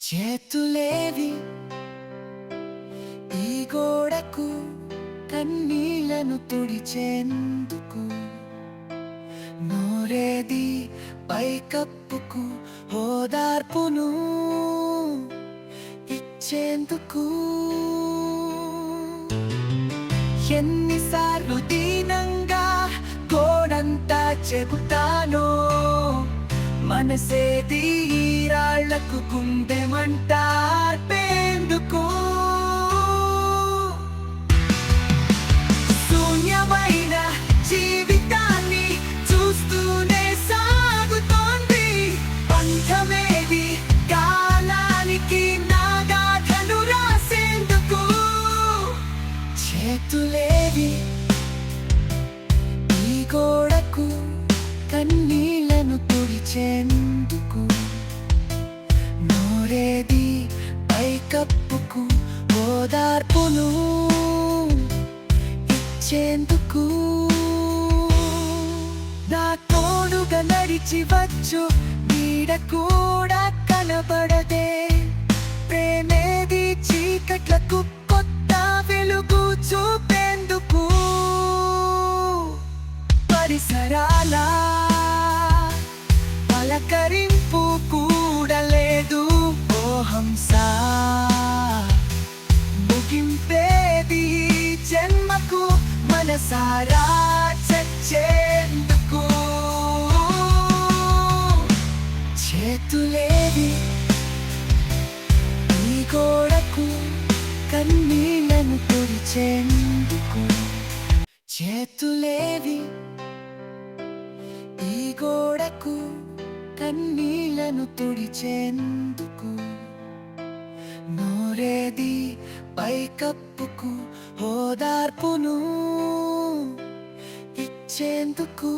చేతులేవి ఈ గోడకు కన్నీళ్ళను తుడిచేందుకు. నోరేది పైకప్పుకు ఓదార్పును ఇచ్చేందుకు. ఎన్నిసార్లు దీనంగా గోడంతా చెబుతాను మనసేది ఈ రాళ్ళకు గుండెమంటార్పేందుకు శూన్యమైన జీవితాన్ని చూస్తూనే సాగుతోంది. పంచమేది కాలానికి నాగాధను రాసేందుకు చేతులేవి చేసేందుకు నోరేది పైకప్పుకు ఓదార్పును ఇచ్చేందుకు నా తోడుగా నడిచి వచ్చు నీడ కూడా కనబడదే. పలకరింపు కూడలేదు లేదు ముగింపేది జన్మకు మనసారా చచ్చేందుకు. చేతులేవి ఈ గోడకు కన్నీళ్ళను తుడిచేందుకు. చేతులేవి ఈ గోడకు. కన్నీళ్ళను తుడిచేందుకు నోరేది పైకప్పుకు ఓదార్పును ఇచ్చేందుకు